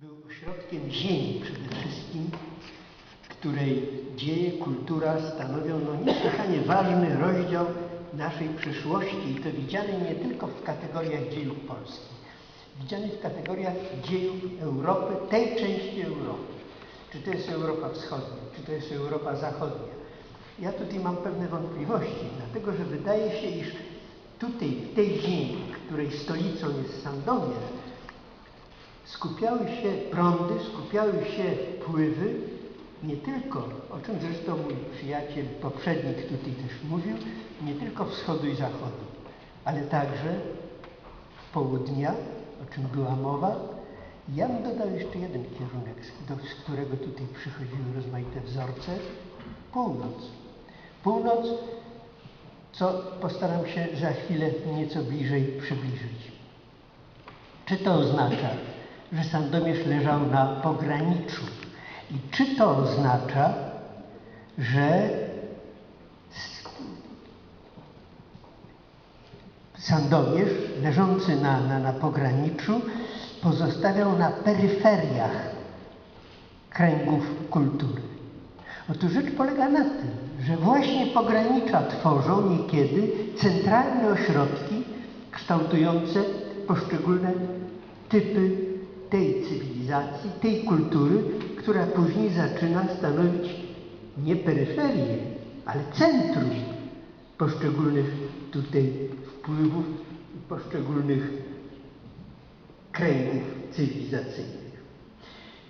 był ośrodkiem ziemi przede wszystkim, której dzieje, kultura stanowią no, niesłychanie ważny rozdział naszej przyszłości i to widziane nie tylko w kategoriach dziejów Polski, widziane w kategoriach dziejów Europy, tej części Europy. Czy to jest Europa Wschodnia, czy to jest Europa Zachodnia. Ja tutaj mam pewne wątpliwości, dlatego że wydaje się, iż tutaj, w tej ziemi, której stolicą jest Sandomierz, skupiały się prądy, skupiały się wpływy, nie tylko, o czym zresztą mój przyjaciel, poprzednik tutaj też mówił, nie tylko wschodu i zachodu, ale także południa, o czym była mowa. Ja bym dodał jeszcze jeden kierunek, z którego tutaj przychodziły rozmaite wzorce. Północ. Północ, co postaram się za chwilę nieco bliżej przybliżyć. Czy to oznacza, że Sandomierz leżał na pograniczu? I czy to oznacza, że Sandomierz, leżący na, na, na pograniczu, pozostawiał na peryferiach kręgów kultury? Otóż rzecz polega na tym, że właśnie pogranicza tworzą niekiedy centralne ośrodki kształtujące poszczególne typy tej cywilizacji, tej kultury, która później zaczyna stanowić nie peryferię, ale centrum poszczególnych tutaj wpływów i poszczególnych kręgów cywilizacyjnych.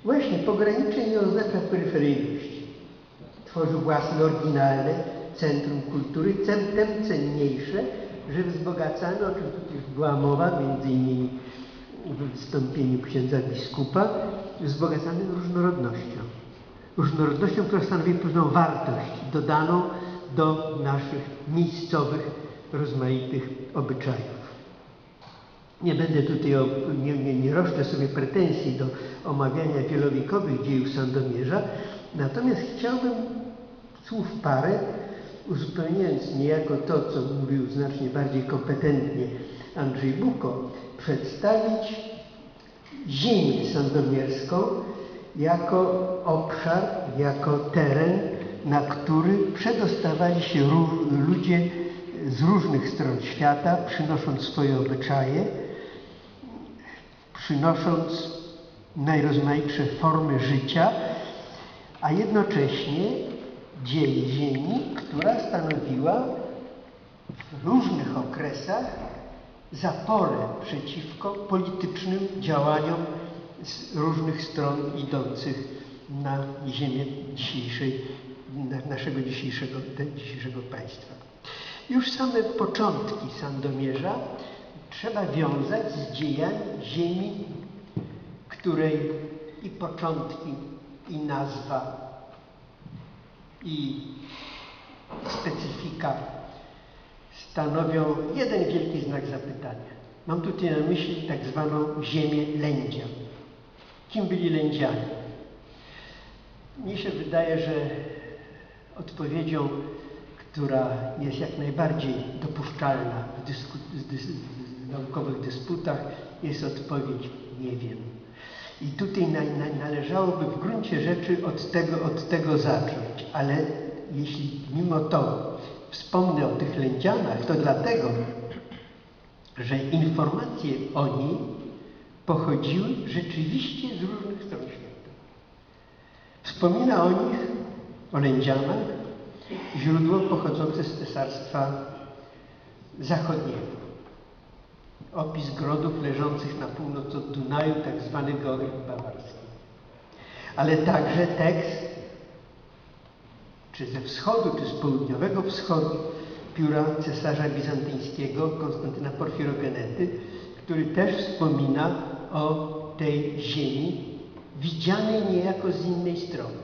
Właśnie pogranicze nie oznacza peryferyjności. Tworzy własne, oryginalne centrum kultury, tym cenniejsze, że wzbogacane, o czym tutaj była mowa, między innymi w wystąpieniu księdza biskupa, wzbogacane różnorodnością. Różnorodnością, która stanowi pewną wartość dodaną do naszych miejscowych, rozmaitych obyczajów. Nie będę tutaj, o, nie, nie, nie roszczę sobie pretensji do omawiania wielowiekowych dziejów Sandomierza, natomiast chciałbym słów parę, uzupełniając niejako to, co mówił znacznie bardziej kompetentnie Andrzej Buko, przedstawić ziemię sandomierską jako obszar, jako teren, na który przedostawali się ludzie z różnych stron świata, przynosząc swoje obyczaje, przynosząc najrozmaitsze formy życia, a jednocześnie dzieje ziemi, która stanowiła w różnych okresach zaporę przeciwko politycznym działaniom z różnych stron idących na ziemię dzisiejszej, naszego dzisiejszego, dzisiejszego państwa. Już same początki Sandomierza trzeba wiązać z dziejami ziemi, której i początki, i nazwa, i specyfika stanowią jeden wielki znak zapytania. Mam tutaj na myśli tak zwaną ziemię lędzia. Kim byli lędzianie? Mnie się wydaje, że odpowiedzią, która jest jak najbardziej dopuszczalna w, dysku, dys, w naukowych dysputach, jest odpowiedź nie wiem. I tutaj na, na, należałoby w gruncie rzeczy od tego, od tego zacząć, ale jeśli mimo to wspomnę o tych lędzianach, to dlatego, że informacje o niej pochodziły rzeczywiście z różnych stron świata. Wspomina o nich, o lędzianach, źródło pochodzące z Cesarstwa Zachodniego. Opis grodów leżących na północ od Dunaju, tak zwany Goryk Bawarski. Ale także tekst czy ze wschodu, czy z południowego wschodu pióra cesarza bizantyjskiego Konstantyna Porfirogenety, który też wspomina o tej ziemi widzianej niejako z innej strony.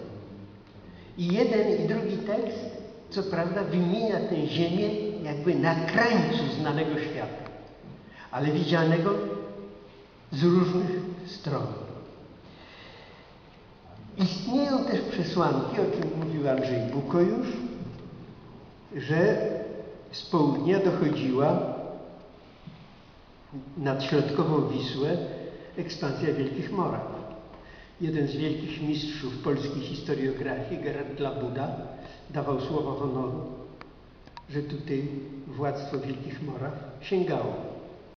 I jeden i drugi tekst, co prawda, wymienia tę ziemię jakby na krańcu znanego świata, ale widzianego z różnych stron. Istnieją też przesłanki, o czym mówił Andrzej Buko już, że z południa dochodziła nad środkową Wisłę ekspansja Wielkich Moraw. Jeden z wielkich mistrzów polskiej historiografii, Gerard Labuda, dawał słowo honoru, że tutaj władztwo Wielkich Moraw sięgało